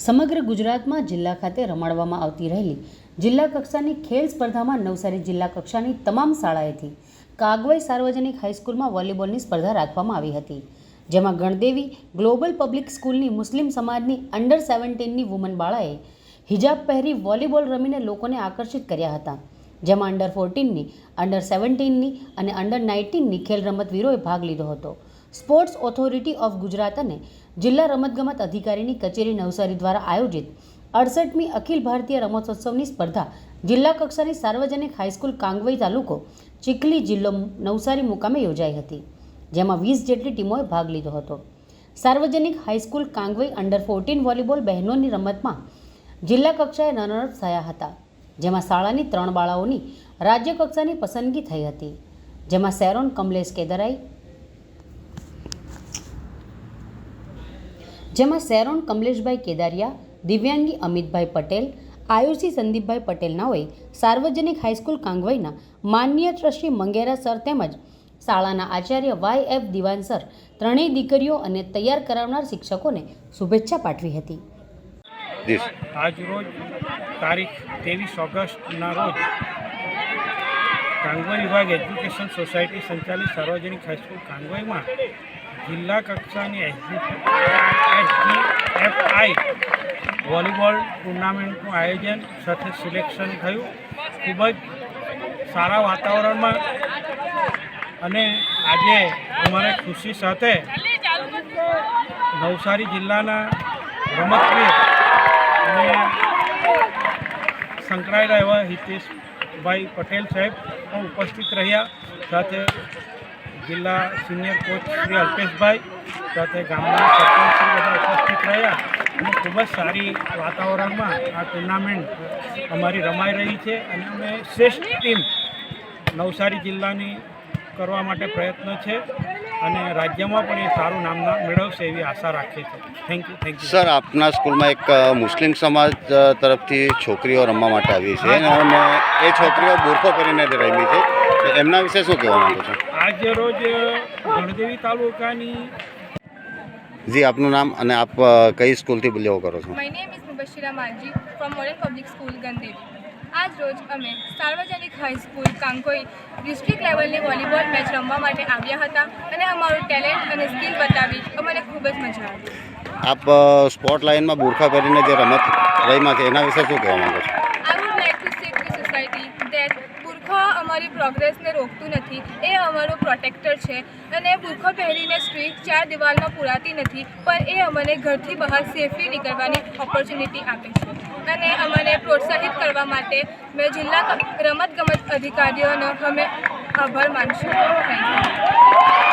સમગ્ર ગુજરાતમાં જિલ્લા ખાતે રમાડવામાં આવતી રહેલી જિલ્લા કક્ષાની ખેલ સ્પર્ધામાં નવસારી જિલ્લા કક્ષાની તમામ શાળાએથી કાગવાઈ સાર્વજનિક હાઈસ્કૂલમાં વોલીબોલની સ્પર્ધા રાખવામાં આવી હતી, જેમાં ગણદેવી ગ્લોબલ પબ્લિક સ્કૂલની મુસ્લિમ સમાજની અંડર સેવન્ટીનની વુમન બાળાએ હિજાબ પહેરી વોલીબોલ રમીને લોકોને આકર્ષિત કર્યા હતા, જેમાં અંડર ફોર્ટીનની, અંડર સેવન્ટીનની અને અંડર નાઇન્ટીનની ખેલ રમતવીરોએ ભાગ લીધો હતો. સ્પોર્ટ્સ ઓથોરિટી ઓફ ગુજરાત અને જિલ્લા રમતગમત અધિકારીની કચેરી નવસારી દ્વારા આયોજિત અડસઠમી અખિલ ભારતીય રમતોત્સવની સ્પર્ધા જિલ્લા કક્ષાની સાર્વજનિક હાઈસ્કૂલ કાંગવઈ તાલુકો ચીખલી જિલ્લો નવસારી મુકામે યોજાઈ હતી, જેમાં વીસ જેટલી ટીમોએ ભાગ લીધો હતો. સાર્વજનિક high school Kangvai under fourteen volleyball બહેનોની રમતમાં જિલ્લા કક્ષાએ રનરઅપ થયા હતા, જેમાં શાળાની ત્રણ બાળાઓની રાજ્ય કક્ષાની પસંદગી થઈ હતી, જેમાં સેરોન કમલેશ કેદરાઈ જેમાં સેરોન કમલેશભાઈ કેદારિયા દિવ્યાંગી અમિતભાઈ પટેલ આયુષી સંદીપભાઈ પટેલનાઓએ સાર્વજનિક હાઈસ્કૂલ કાંગવાઈના માનનીય ટ્રસ્ટી મંગેરા સર તેમજ શાળાના આચાર્ય વાય એફ દિવાન સર ત્રણેય દીકરીઓ અને તૈયાર કરાવનાર શિક્ષકોને શુભેચ્છા પાઠવી હતી. જી આજ રોજ તારીખ ત્રેવીસ ઓગસ્ટના રોજ કાંગવા વિભાગ એજ્યુકેશન સોસાયટી સંચાલિત સાર્વજનિક હાઈસ્કૂલ કાંગોઈમાં જિલ્લા કક્ષાની એસજીએફઆઈ વોલીબોલ ટુર્નામેન્ટનું આયોજન સાથે સિલેક્શન થયું. ખૂબ જ સારા વાતાવરણમાં અને આજે અમારે ખુશી સાથે નવસારી જિલ્લાના રમતવીર અને સંકળાયેલા એવા હિતેશભાઈ પટેલ સાહેબ ઉપસ્થિત રહ્યા સાથે જિલ્લા સિનિયર કોચ શ્રી અલ્પેશભાઈ સાથે ગામના સરપંચ શ્રી બધા ઉપસ્થિત રહ્યા અને ખૂબ જ સારી વાતાવરણમાં આ ટુર્નામેન્ટ અમારી રમાઈ રહી છે અને અમે શ્રેષ્ઠ ટીમ નવસારી જિલ્લાની કરવા માટે પ્રયત્ન છે અને રાજ્યમાં પણ એ સારું નામ મેળવશે એવી આશા રાખીએ છીએ. Thank you thank you sir આપના સ્કૂલમાં એક મુસ્લિમ સમાજ તરફથી છોકરીઓ રમવા માટે આવી છે. અને એ છોકરીઓ બુરખો કરીને જ રમી છે. એમના વિશે શું કહેવા માંગો છો? આજ રોજ ગણદેવી તાલુકાની જી આપનું નામ અને આપ કઈ સ્કૂલથી બિલોંગ કરો છો? My name is Mubashira Manji from Modern public school Gandevi. આજ રોજ અમે સાર્વજનિક હાઈસ્કૂલ કાંકોઈ ડિસ્ટ્રિક્ટ લેવલની વોલીબોલ મેચ રમવા માટે આવ્યા હતા અને અમારું ટેલેન્ટ અને સ્કિલ બતાવી અમને ખૂબ જ મજા આવી. આપ સ્પોર્ટ લાઇનમાં બુરખા પહેરીને જે રમત રહીમાં છે એના વિશે શું કહેવા માંગો છો? સોસાયટી દેટ બુરખા અમારી પ્રોગ્રેસને રોકતું નથી. એ અમારું પ્રોટેક્ટર છે. અને બુરખો પહેરીને સ્ટ્રીટ ચાર દિવાલમાં પુરાતી નથી, પણ એ અમને ઘરથી બહાર સેફલી નીકળવાની ઓપોર્ચ્યુનિટી આપે છે. અને અમને પ્રોત્સાહિત કરવા માટે મેં જિલ્લા રમતગમત અધિકારીઓનો અમે આભાર માનશું થેન્ક યુ